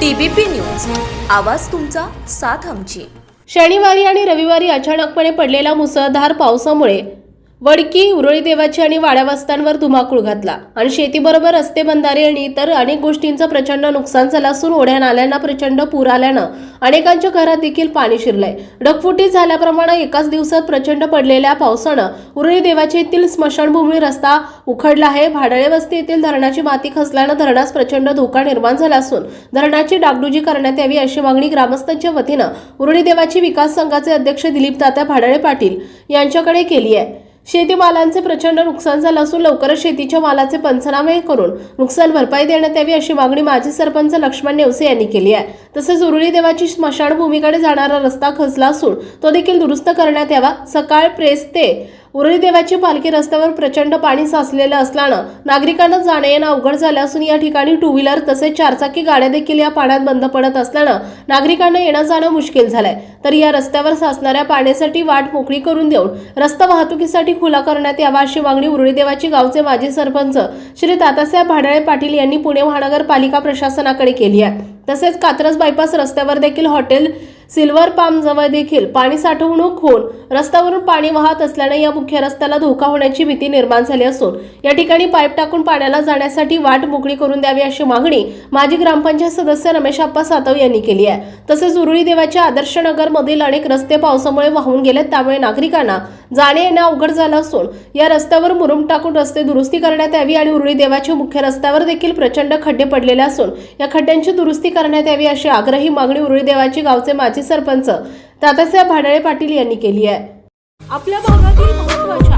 TBP news. आवाज तुमचा साथ आमची. शनिवारी आणि रविवारी अचानकपणे पडलेल्या मुसळधार पावसामुळे वडकी उरळी देवाची आणि वाड्यावस्त्यांवर धुमाकूळ घातला. आणि शेतीबरोबर रस्ते बंधारे आणि इतर अनेक गोष्टींचं प्रचंड नुकसान झालं असून ओढ्या नाल्यांना प्रचंड पूर आल्यानं अनेकांच्या घरात देखील पाणी शिरलंय. डगफुटी झाल्याप्रमाणे एकाच दिवसात प्रचंड पडलेल्या पावसानं उरळी देवाच्या येथील स्मशानभूमी रस्ता उखडला आहे. भाडळे वस्ती येथील धरणाची माती खचल्यानं धरणास प्रचंड धोका निर्माण झाला असून धरणाची डागडुजी करण्यात यावी अशी मागणी ग्रामस्थांच्या वतीनं उरळी देवाची विकास संघाचे अध्यक्ष दिलीप तात्या भाडळे पाटील यांच्याकडे केली आहे. शेतीमालांचे प्रचंड नुकसान झालं असून लवकरच शेतीच्या मालाचे पंचनामे करून नुकसान भरपाई देण्यात यावी अशी मागणी माजी सरपंच लक्ष्मण नेवसे यांनी केली आहे. तसेच उरुळी देवाची स्मशानभूमीकडे जाणारा रस्ता खचला असून तो देखील दुरुस्त करण्यात यावा. सकाळ प्रेस ते उरळी देवाची पालखी रस्त्यावर प्रचंड पाणी साचलेलं असल्यानं नागरिकांना जाणे येणं अवघड झालं असून या ठिकाणी टू व्हीलर तसेच चारचाकी गाड्या देखील या पाण्यात बंद पडत असल्यानं नागरिकांना येणं जाणं मुश्किल झालंय. तर या रस्त्यावर साचणाऱ्या पाण्यासाठी वाट मोकळी करून देऊन रस्ता वाहतुकीसाठी खुला करण्यात यावा अशी मागणी उरळी देवाची गावचे माजी सरपंच श्री तातासाहेब भाडळे पाटील यांनी पुणे महानगरपालिका प्रशासनाकडे केली आहे. तसेच कात्रज बायपास रस्त्यावर देखील हॉटेल सिल्वर पाम जवळ देखील पाणी साठवणूक होऊन रस्त्यावरून पाणी वाहत असल्याने या मुख्य रस्त्याला धोका होण्याची भीती निर्माण झाली असून या ठिकाणी पाईप टाकून पाण्याला जाण्यासाठी वाट मोकळी करून द्यावी अशी मागणी माजी ग्रामपंचायत सदस्य रमेश आप्पा सातव यांनी केली आहे. तसेच उरुळी देवाच्या आदर्श नगर मधील अनेक रस्ते पावसामुळे वाहून गेलेत त्यामुळे नागरिकांना जाणे येणं अवघड झालं असून या रस्त्यावर मुरुम टाकून रस्ते दुरुस्ती करण्यात यावी आणि उरुळी देवाच्या मुख्य रस्त्यावर देखील प्रचंड खड्डे पडलेले असून या खड्ड्यांची दुरुस्ती करण्यात यावी अशी आग्रही मागणी उरुळी देवाची गावचे माजी सरपंच तात्यासाहेब भाडळे पाटील यांनी केली आहे. आपल्या भागातील महत्वाची